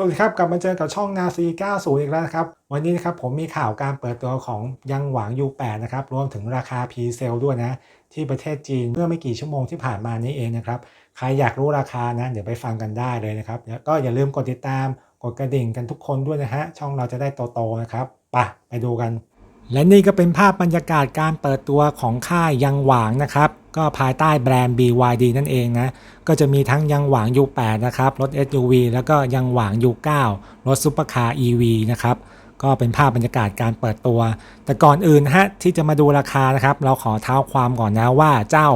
สวัสดีครับกลับมาเจอกับช่องนาซี90 อีกแล้วนะครับ วันนี้นะครับผมมีข่าวการเปิดตัวของยังหวาง U8 นะครับ รวมถึงราคา p s a l ด้วยนะ ที่ประเทศจีนเมื่อไม่กี่ชั่วโมงที่ผ่านมานี้เองนะครับ ใครอยากรู้ราคานะ เดี๋ยวไปฟังกันได้เลยนะครับ ก็อย่าลืมกดติดตามกดกระดิ่งกันทุกคนด้วยนะฮะ ช่องเราจะได้โตๆนะครับไปไปดูกัน และนี่ก็เป็นภาพบรรยากาศการเปิดตัวของค่ายยังหวางนะครับ ก็ภายใต้แบรนด์ BYD นั่นเองนะ ก็จะมีทั้งยังหวาง U8 นะครับ รถ SUV แล้วก็ยังหวาง U9 รถซุปเปอร์คาร์ EV นะครับ ก็เป็นภาพบรรยากาศการเปิดตัว แต่ก่อนอื่นฮะที่จะมาดูราคานะครับ เราขอเท้าความก่อนนะว่าเจ้า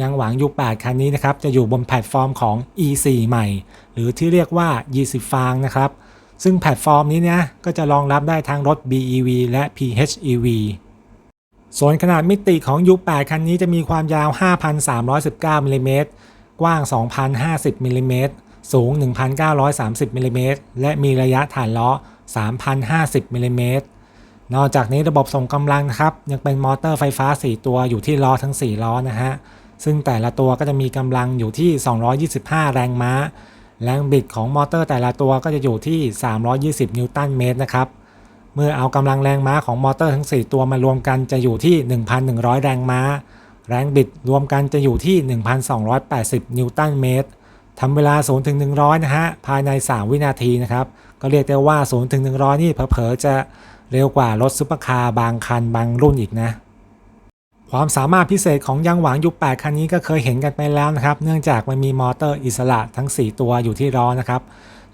ยังหวาง U8 คันนี้นะครับ จะอยู่บนแพลตฟอร์มของ E4 ใหม่ หรือที่เรียกว่า20ฟางนะครับ ซึ่งแพลตฟอร์มนี้เนี่ยก็จะรองรับได้ทั้งรถ BEV และ PHEV ส่วนขนาดมิติของ U8 คันนี้จะมีความยาว 5,319มิลลิเมตรกว้าง 2,050มิลลิเมตรสูง 1,930มิลลิเมตรและมีระยะฐานล้อ 3,050มิลลิเมตรนอกจากนี้ระบบส่งกำลังนะครับ ยังเป็นมอเตอร์ไฟฟ้า 4 ตัวอยู่ที่ล้อทั้ง 4 ล้อนะฮะ ซึ่งแต่ละตัวก็จะมีกำลังอยู่ที่ 225 แรงม้า แรงบิดของมอเตอร์แต่ละตัวก็จะอยู่ที่ 320 นิวตันเมตรนะครับ เมื่อเอากำลังแรงม้าของมอเตอร์ทั้ง 4 ตัวมารวมกันจะอยู่ที่ 1,100 แรงม้า แรงบิดรวมกันจะอยู่ที่ 1,280 นิวตันเมตรทำเวลา 0 ถึง 100 นะฮะ ภายใน 3 วินาทีนะครับ ก็เรียกได้ว่า 0 ถึง 100 นี่เผลอๆจะเร็วกว่ารถซุปเปอร์คาร์บางคันบางรุ่นอีกนะ ความสามารถพิเศษของยังหวางยุค8คันนี้ก็เคยเห็นกันไปแล้วนะครับ เนื่องจากมันมีมอเตอร์อิสระทั้ง 4 ตัวอยู่ที่ล้อนะครับ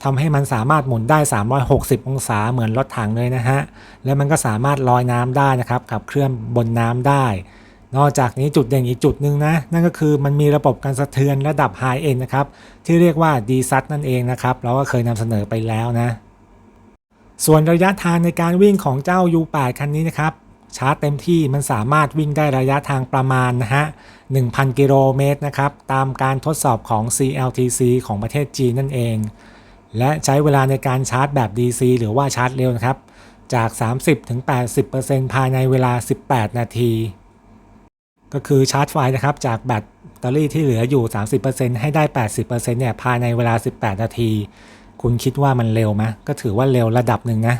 ทำให้มันสามารถหมุนได้ 360 องศาเหมือนรถถังเลยนะฮะ และมันก็สามารถลอยน้ำได้นะครับขับเคลื่อนบนน้ำได้ นอกจากนี้จุดเด่นอีกจุดหนึ่งนะ นั่นก็คือมันมีระบบการสะเทือนระดับ High End นะครับ ที่เรียกว่า d s a t นั่นเองนะครับ เราก็เคยนำเสนอไปแล้วนะ ส่วนระยะทางในการวิ่งของเจ้า U8 คันนี้นะครับ ชาร์จเต็มที่มันสามารถวิ่งได้ระยะทางประมาณนะฮะ 1,000 กิโลเมตรนะครับ ตามการทดสอบของ CLTC ของประเทศจีนนั่นเอง และใช้เวลาในการชาร์จแบบ DC หรือว่าชาร์จเร็วนะครับ จาก 30-80%ภายในเวลา 18 นาที ก็คือชาร์จไฟนะครับ จากแบตเตอรี่ที่เหลืออยู่ 30%ให้ได้ 80%เนี่ยภายในเวลา 18 นาที คุณคิดว่ามันเร็วไหมก็ถือว่าเร็วระดับหนึ่งนะ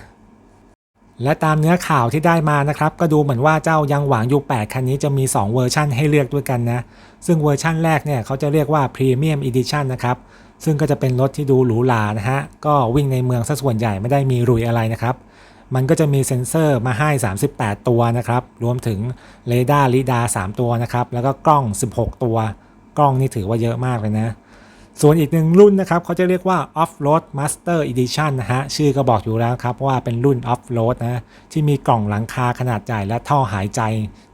และตามเนื้อข่าวที่ได้มานะครับ ก็ดูเหมือนว่าเจ้ายังหวาง U8 คันนี้จะมี 2 เวอร์ชันให้เลือกด้วยกันนะ ซึ่งเวอร์ชันแรกเนี่ยเขาจะเรียกว่า Premium Edition นะครับ ซึ่งก็จะเป็นรถที่ดูหรูหรานะฮะ ก็วิ่งในเมืองซะส่วนใหญ่ไม่ได้มีรุยอะไรนะครับ มันก็จะมีเซ็นเซอร์มาให้ 38 ตัวนะครับ รวมถึงเรดาร์ลิดา3ตัวนะครับ แล้วก็กล้อง 16 ตัว กล้องนี่ถือว่าเยอะมากเลยนะ ส่วนอีกหนึ่งรุ่นนะครับเขาจะเรียกว่า Off-Road Master Edition นะฮะ ชื่อก็บอกอยู่แล้วครับว่าเป็นรุ่น Off-Road นะ ที่มีกล่องหลังคาขนาดใหญ่และท่อหายใจ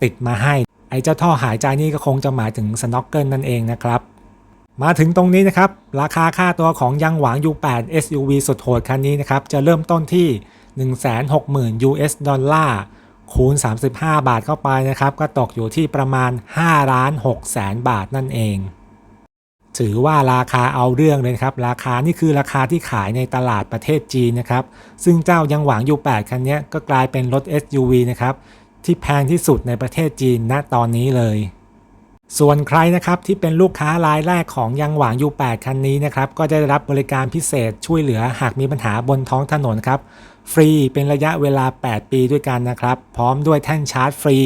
ติดมาให้ ไอ้เจ้าท่อหายใจนี่ก็คงจะหมายถึงสโนว์เกิลนั่นเองนะครับ มาถึงตรงนี้นะครับ ราคาค่าตัวของยังหวาง U8 SUV สุดโหดคันนี้นะครับ จะเริ่มต้นที่ 160,000 US ดอลลาร์คูณ 35 บาทเข้าไปนะครับ ก็ตกอยู่ที่ประมาณ5ล้าน6แสนบาทนั่นเอง ถือว่าราคาเอาเรื่องเลยครับ ราคานี่คือราคาที่ขายในตลาดประเทศจีนนะครับ ซึ่งเจ้ายังหวาง U8 คันนี้ก็กลายเป็นรถ SUV นะครับที่แพงที่สุดในประเทศจีนณตอนนี้เลย ส่วนใครนะครับที่เป็นลูกค้ารายแรกของยังหวาง U8 คันนี้นะครับก็จะได้รับบริการพิเศษช่วยเหลือหากมีปัญหาบนท้องถนนครับ ฟรีเป็นระยะเวลา 8 ปีด้วยกันนะครับ พร้อมด้วยแท่นชาร์จฟรี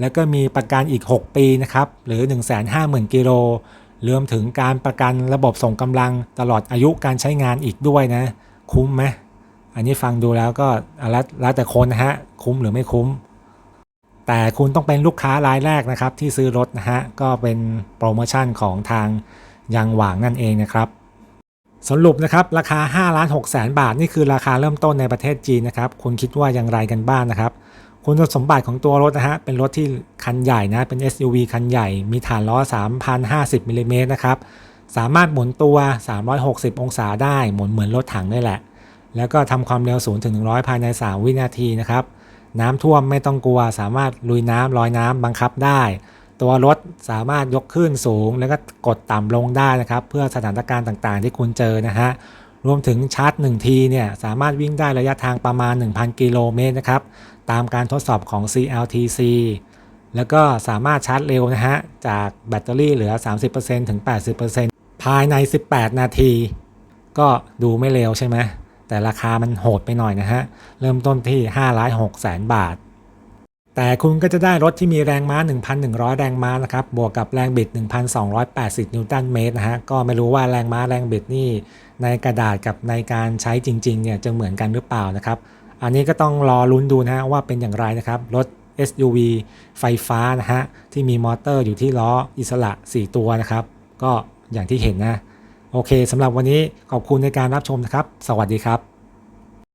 แล้วก็มีประกันอีก 6 ปีนะครับหรือ 150,000 กิโล รวมถึงการประกันระบบส่งกำลังตลอดอายุการใช้งานอีกด้วยนะ คุ้มไหมอันนี้ฟังดูแล้วก็แล้วแต่คนนะฮะ คุ้มหรือไม่คุ้ม แต่คุณต้องเป็นลูกค้ารายแรกนะครับ ที่ซื้อรถนะฮะ ก็เป็นโปรโมชั่นของทางยังหวางนั่นเองนะครับสรุปนะครับราคา5ล้าน6แสนบาท นี่คือราคาเริ่มต้นในประเทศจีนนะครับ คุณคิดว่าอย่างไรกันบ้างนะครับ คุณสมบัติของตัวรถนะฮะ เป็นรถที่คันใหญ่นะ เป็น SUV คันใหญ่ มีฐานล้อ 3,050มิลลิเมตรนะครับ สามารถหมุนตัว 360 องศาได้ หมุนเหมือนรถถังนี่แหละ แล้วก็ทำความเร็ว0ถึง100 ภายใน 3 วินาทีนะครับ น้ำท่วมไม่ต้องกลัว สามารถลุยน้ำลอยน้ำบังคับได้ ตัวรถสามารถยกขึ้นสูง แล้วก็กดต่ำลงได้นะครับ เพื่อสถานการณ์ต่างๆ ที่คุณเจอนะฮะ รวมถึงชาร์จ 1 ทีเนี่ย สามารถวิ่งได้ระยะทางประมาณ 1,000 กิโลเมตรนะครับ ตามการทดสอบของ CLTC แล้วก็สามารถชาร์จเร็วนะฮะ จากแบตเตอรี่เหลือ 30%ถึง 80%ภายใน 18 นาที ก็ดูไม่เร็วใช่ไหม แต่ราคามันโหดไปหน่อยนะฮะ เริ่มต้นที่5ล้าน6แสนบาท แต่คุณก็จะได้รถที่มีแรงม้า 1,100 แรงม้านะครับ บวกกับแรงบิด 1,280 นิวตันเมตรนะฮะ ก็ไม่รู้ว่าแรงม้าแรงบิดนี่ในกระดาษกับในการใช้จริงๆเนี่ยจะเหมือนกันหรือเปล่านะครับ อันนี้ก็ต้องรอลุ้นดูนะฮะว่าเป็นอย่างไรนะครับ รถ SUV ไฟฟ้านะฮะที่มีมอเตอร์อยู่ที่ล้ออิสระ 4 ตัวนะครับ ก็อย่างที่เห็นนะ โอเคสำหรับวันนี้ขอบคุณในการรับชมนะครับ สวัสดีครับ